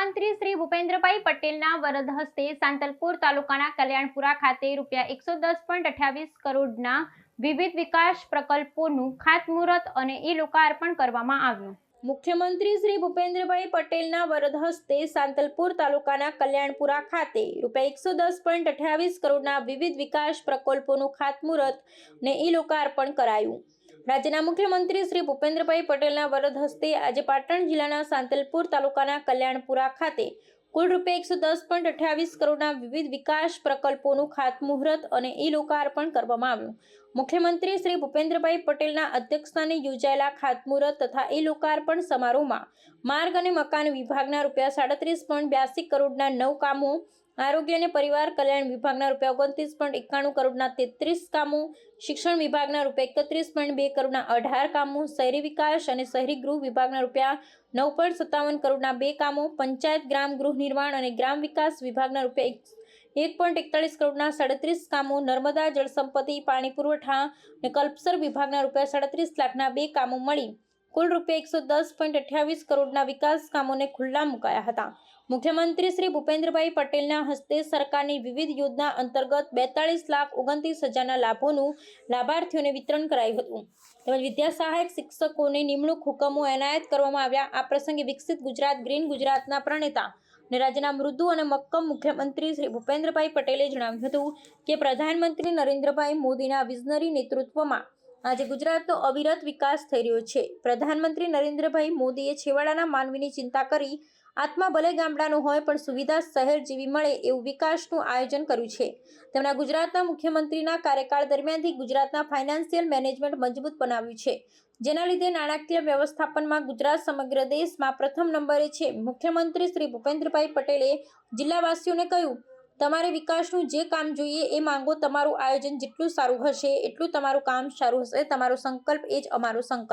મુખ્યમંત્રી શ્રી ભૂપેન્દ્રભાઈ પટેલના વરદ હસ્તે સાંતલપુર તાલુકાના કલ્યાણપુરા ખાતે રૂપિયા એકસો દસ પોઈન્ટ અઠ્યાવીસ કરોડના વિવિધ વિકાસ પ્રકલ્પોનું ખાતમુહૂર્ત અને ઈ લોકાર્પણ કરવામાં આવ્યું. મુખ્યમંત્રી શ્રી ભૂપેન્દ્રભાઈ પટેલના વરદ હસ્તે સાંતલપુર તાલુકાના કલ્યાણપુરા ખાતે રૂપિયા એકસો દસ પોઈન્ટ અઠ્યાવીસ કરોડના વિવિધ વિકાસ પ્રકલ્પોનું ખાતમુહૂર્ત ને ઈ લોકાર્પણ કરાયું. રાજ્યના મુખ્યમંત્રી શ્રી ભૂપેન્દ્રભાઈ પટેલના વરદ હસ્તે આજે પાટણ જિલ્લાના સાંતલપુર તાલુકાના કલ્યાણપુરા ખાતે કુલ રૂપિયા એકસો દસ પોઈન્ટ અઠ્યાવીસ કરોડના વિવિધ વિકાસ પ્રકલ્પોનું ખાતમુહૂર્ત અને ઈ લોકાર્પણ કરવામાં આવ્યું. મુખ્યમંત્રી શ્રી ભૂપેન્દ્રભાઈ પટેલના અધ્યક્ષસ્થાને યોજાયેલા ખાતમુહૂર્ત તથા ઈ લોકાર્પણ સમારોહમાં માર્ગ અને મકાન વિભાગના રૂપિયા સાડત્રીસ પોઈન્ટ બ્યાસી કરોડના નવ કામો આરોગ્ય અને પરિવાર કલ્યાણ વિભાગના રૂપિયા ઓગણત્રીસ પોઈન્ટ એકાણું કરોડના તેત્રીસ કામો, શિક્ષણ વિભાગના રૂપિયા એકત્રીસ પોઈન્ટ બે કરોડના અઢાર કામો, શહેરી વિકાસ અને શહેરી ગૃહ વિભાગના રૂપિયા નવ પોઈન્ટ સત્તાવન કરોડના બે કામો, પંચાયત, ગ્રામ ગૃહ નિર્માણ અને ગ્રામ વિકાસ વિભાગના રૂપિયા એક- એક પોઈન્ટ એકતાળીસ કરોડના સાડત્રીસ કામો, નર્મદા જળસંપત્તિ, પાણી પુરવઠા અને કલ્પસર વિભાગના રૂપિયા સાડત્રીસ લાખના બે કામો મળી. કુલ રૂપિયા એકસો દસ પોઈન્ટ અઠ્યાવીસ કરોડના વિકાસ કામોને ખુલ્લા મુકાયા હતા. મુખ્યમંત્રી શ્રી ભૂપેન્દ્રભાઈ પટેલના હસ્તે સરકારની વિવિધ યોજના અંતર્ગત બેતાળીસ લાખ ઓગણત્રીસ હજારના લાભોનું લાભાર્થીઓને વિતરણ કરાયું હતું. તેમજ વિદ્યા સહાયક શિક્ષકોની નિમણૂક હુકમો એનાયત કરવામાં આવ્યા. આ પ્રસંગે વિકસિત ગુજરાત, ગ્રીન ગુજરાતના પ્રણેતા અને રાજ્યના મૃદુ અને મક્કમ મુખ્યમંત્રી શ્રી ભૂપેન્દ્રભાઈ પટેલે જણાવ્યું હતું કે, પ્રધાનમંત્રી નરેન્દ્રભાઈ મોદીના વિઝનરી નેતૃત્વમાં આજે ગુજરાતનો અવિરત વિકાસ થઈ રહ્યો છે. પ્રધાનમંત્રી નરેન્દ્રભાઈ મોદીએ છેવાડાના માનવીની ચિંતા કરી, આત્મા ભલે ગામડાનું હોય પણ સુવિધા શહેર જેવી મળે એવું વિકાસનું આયોજન કર્યું છે. તેમના ગુજરાતના મુખ્યમંત્રીના કાર્યકાળ દરમિયાનથી ગુજરાતના ફાઇનાન્શિયલ મેનેજમેન્ટ મજબૂત બનાવ્યું છે. જેના લીધે નાણાકીય વ્યવસ્થાપનમાં ગુજરાત સમગ્ર દેશમાં પ્રથમ નંબરે છે. મુખ્યમંત્રી શ્રી ભૂપેન્દ્રભાઈ પટેલે જિલ્લાવાસીઓને કહ્યું તમારે વિકાસનું જે કામ જોઈએ એ માંગો, તમારું આયોજન જેટલું સારું હશે, એટલું તમારું કામ સારું હશે, તમારો સંકલ્પ એ જ અમારો સંકલ્પ.